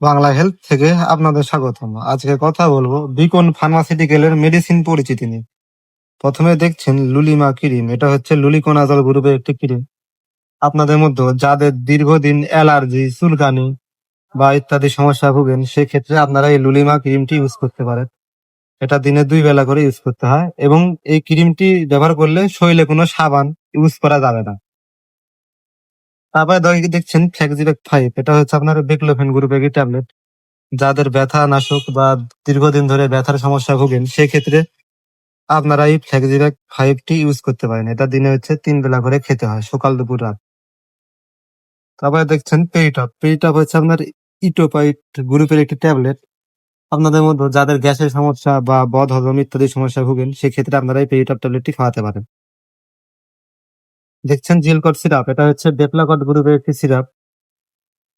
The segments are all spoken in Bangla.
বাংলা হেলথ থেকে আপনাদের স্বাগতম। আজকে কথা বলব বিকন ফার্মাসিউটিক্যালের মেডিসিন পরিচিতি নিয়ে। প্রথমে দেখছেন লুলিমা ক্রিম। এটা হচ্ছে লুলিকোনাজল গ্রুপের একটি ক্রিম। আপনাদের মধ্যে যাদের দীর্ঘদিন অ্যালার্জি, চুলকানি বা ইত্যাদি সমস্যা ভুগেন, সেক্ষেত্রে আপনারা এই লুলিমা ক্রিমটি ইউজ করতে পারেন। এটা দিনে দুই বেলা করে ইউজ করতে হয় এবং এই ক্রিমটি ব্যবহার করলে শরীরে কোনো সাবান ইউজ করা যাবে না। তারপরে দেখছেন ফ্লেক্সিবেক ফাইভ এটা হচ্ছে আপনার বেকলোফেন গ্রুপের একটি ট্যাবলেট যাদের ব্যথা নাশক বা দীর্ঘদিন ধরে ব্যথার সমস্যা ভোগেন, সেক্ষেত্রে আপনারা এই ফ্লেক্সিবেক ফাইভটি ইউজ করতে পারেন। এটা দিনে হচ্ছে তিন বেলা করে খেতে হয়, সকাল, দুপুর, রাত। তারপরে দেখছেন পেইটপ পেইটপ হচ্ছে আপনার ইটোপাইট গ্রুপের একটি ট্যাবলেট আপনাদের মধ্যে যাদের গ্যাসের সমস্যা বা বদ হজম ইত্যাদি সমস্যা ভোগেন, সেক্ষেত্রে আপনারা এই পেইটপ ট্যাবলেটটি খাওয়াতে পারেন। দেখছেন জিলকট সিরাপ, এটা হচ্ছে ডেপ্লাকট গ্রুপের একটি সিরাপ।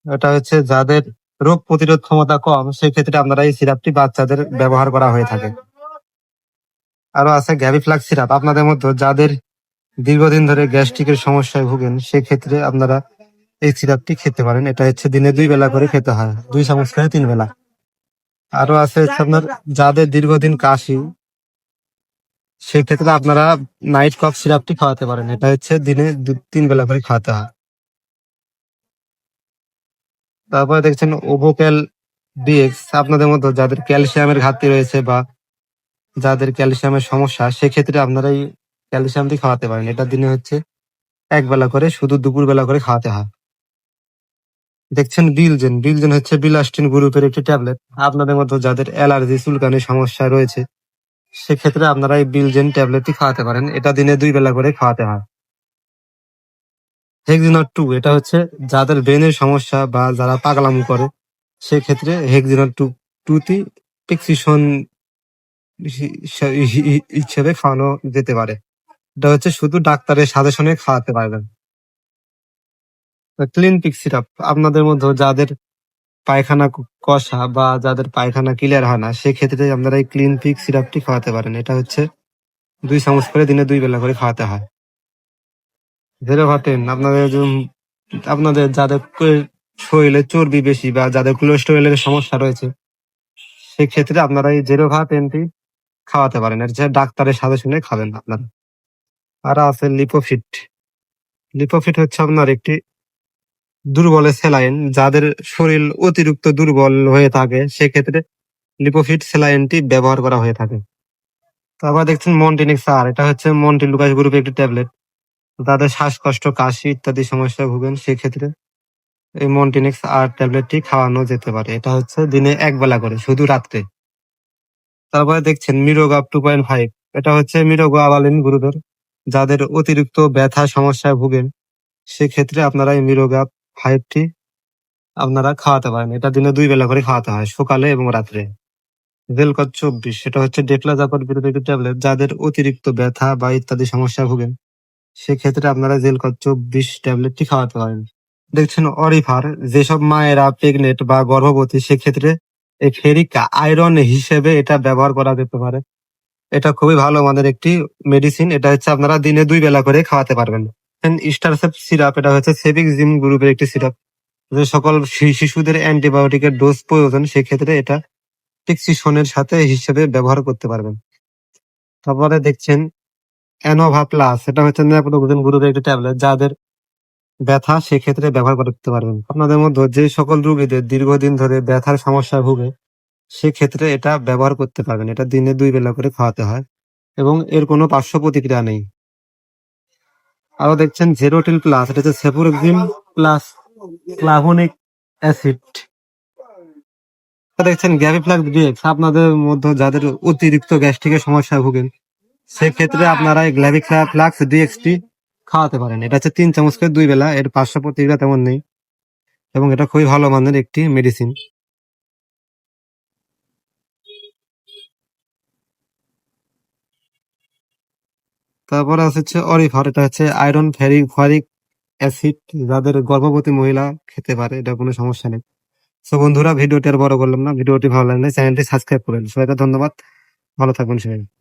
এটা হচ্ছে যাদের রোগ প্রতিরোধ ক্ষমতা কম সেক্ষেত্রে আপনারা এই সিরাপটি বাচ্চাদের ব্যবহার করা হয়ে থাকে। আরও আছে গ্যাভিফ্লাক্স সিরাপ, আপনাদের মধ্যে যাদের দীর্ঘদিন ধরে গ্যাস্ট্রিকের সমস্যায় ভুগেন, সেক্ষেত্রে আপনারা এই সিরাপটি খেতে পারেন। এটা হচ্ছে দিনে দুই বেলা করে খেতে হয়, দুই চামচ করে তিন বেলা। আরও আছে হচ্ছে আপনার যাদের দীর্ঘদিন কাশি সেক্ষেত্রে আপনারা নাইট কফ সিরাপটি খাওয়াতে পারেন। এটা হচ্ছে দিনে দু- তিন বেলা করে খাওয়াতে হয়। তারপরে দেখছেন ওভোক্যাল ডিএক্স আপনাদের মধ্যে যাদের ক্যালসিয়ামের ঘাটতি রয়েছে বা যাদের ক্যালসিয়ামের সমস্যা, সেক্ষেত্রে আপনারা এই ক্যালসিয়ামটি খাওয়াতে পারেন। এটা দিনে হচ্ছে এক বেলা করে, শুধু দুপুর বেলা করে খাওয়াতে হয়। দেখছেন বিলজেন বিলজেন হচ্ছে বিলাস্টিন গ্রুপের একটি ট্যাবলেট আপনাদের মধ্যে যাদের অ্যালার্জি চুলকানির সমস্যা রয়েছে সেক্ষেত্রে আপনারা এই বিলজেন ট্যাবলেটটি খাওয়াতে পারেন। এটা দিনে দুই বেলা করে খাওয়াতে হয়। হেক্সিনট টু এটা হচ্ছে যাদের ব্রেনের সমস্যা বা যারা পাগলামো করে, সেক্ষেত্রে হেক্সিনট টু টুটি প্রেসক্রিপশন হিসেবে খাওয়ানো যেতে পারে। এটা হচ্ছে শুধু ডাক্তারের সাজেশনে খাওয়াতে পারবেন। ক্লিন পিক সিরাপ আপনাদের মধ্যে যাদের পায়খানা কষা বা যাদের পায়খানা ক্লিয়ার হয় না, সেক্ষেত্রে আপনারা এই ক্লিন পিক সিরাপটি খাওয়াতে পারেন। এটা হচ্ছে দুই চামচ করে দিনে দুই বেলা করে খাওয়াতে হয়। জিরো ভাটেন আপনাদের আপনাদের যাদের শরীরে চর্বি বেশি বা যাদের কোলেস্টেরলের সমস্যা রয়েছে, সেক্ষেত্রে আপনারা এই জিরো ভাটেনটি খাওয়াতে পারেন। এটা হচ্ছে ডাক্তারের সাজেশনে খাবেন আপনারা। আর আছে লিপোফিট লিপোফিট হচ্ছে আপনার একটি দুর্বল স্যালাইন, যাদের শরীর অতিরিক্ত দুর্বল হয়ে থাকে, সেক্ষেত্রে লিপোফিট স্যালাইনটি ব্যবহার করা হয়ে থাকে। তারপর দেখছেন মন্টিনিক্স আর এটা হচ্ছে মন্টি লুকাস গ্রুপের একটি ট্যাবলেট। যাদের শ্বাসকষ্ট, কাশি ইত্যাদি সমস্যায় ভুগেন, সেক্ষেত্রে এই মন্টিনিক্স আর ট্যাবলেটটি খাওয়ানো যেতে পারে। এটা হচ্ছে দিনে এক বেলা করে, শুধু রাত্রে। তারপরে দেখছেন মিরোগা টু পয়েন্ট ফাইভ, এটা হচ্ছে মিরোগা আবালিন গ্রুপের। যাদের অতিরিক্ত ব্যথা, সমস্যায় ভুগেন, সেক্ষেত্রে আপনারা এই মিরোগা ফাইভটি আপনারা খাওয়াতে পারেন। এটা দিনে দুই বেলা করে খাওয়াতে হয়, সকালে এবং রাত্রে। ভেলকট চব্বিশ, সেটা হচ্ছে ডেক্লাজাপট বিরোধী ট্যাবলেট যাদের অতিরিক্ত ব্যথা বা ইত্যাদি সমস্যা ভুগেন। সেক্ষেত্রে আপনারা জেলকট চব্বিশ ট্যাবলেটটি খাওয়াতে পারেন। দেখছেন অরিফার যেসব মায়েরা প্রেগনেন্ট বা গর্ভবতী, সেক্ষেত্রে এই ফেরিক আয়রন হিসেবে এটা ব্যবহার করা যেতে পারে। এটা খুবই ভালো আমাদের একটি মেডিসিন এটা হচ্ছে আপনারা দিনে দুই বেলা করে খাওয়াতে পারবেন। স্টারসেপ সিরাপ এটা হচ্ছে সেভিক জিম গ্রুপের একটি সিরাপ যে সকল শিশুদের অ্যান্টিবায়োটিকের ডোজ প্রয়োজন, সেক্ষেত্রে এটা টিক্সিশনের সাথে হিসেবে ব্যবহার করতে পারবেন। তারপরে দেখছেন অ্যানোভা প্লাস এটা হচ্ছে ন্যাপোলোজন গ্রুপের একটি ট্যাবলেট যাদের ব্যথা সেক্ষেত্রে ব্যবহার করতে পারবেন। আপনাদের মধ্যে যে সকল রোগীদের দীর্ঘদিন ধরে ব্যথার সমস্যা ভুগে, সেক্ষেত্রে এটা ব্যবহার করতে পারবেন। এটা দিনে দুই বেলা করে খাওয়াতে হয় এবং এর কোনো পার্শ্ব প্রতিক্রিয়া নেই। আরও দেখছেন জেরোটিল প্লাস এটা হচ্ছে সেফুরক্সিম প্লাস ক্লাভোনিক অ্যাসিড দেখছেন গ্যাভিফ্লাক্স ডিএক্স আপনাদের মধ্যে যাদের অতিরিক্ত গ্যাস্ট্রিকের সমস্যায় ভুগেন, সেক্ষেত্রে আপনারা এই গ্ল্যাভিফ্লাক্স ডিএক্সটি খাওয়াতে পারেন। এটা হচ্ছে তিন চামচ করে দুই বেলা, এর পার্শ্ব প্রতিক্রিয়া তেমন নেই এবং এটা খুবই ভালো মানের একটি মেডিসিন তারপরে আছে হচ্ছে অরিফার এটা হচ্ছে আয়রন ফেরিক ফরিক অ্যাসিড যাদের গর্ভবতী মহিলা খেতে পারে, এটা কোনো সমস্যা নেই। সো বন্ধুরা, ভিডিওটি আর বড় করলাম না, ভিডিওটি ভালো লাগলে চ্যানেলটি সাবস্ক্রাইব করেন সবাইকে ধন্যবাদ। ভালো থাকবেন সবাই।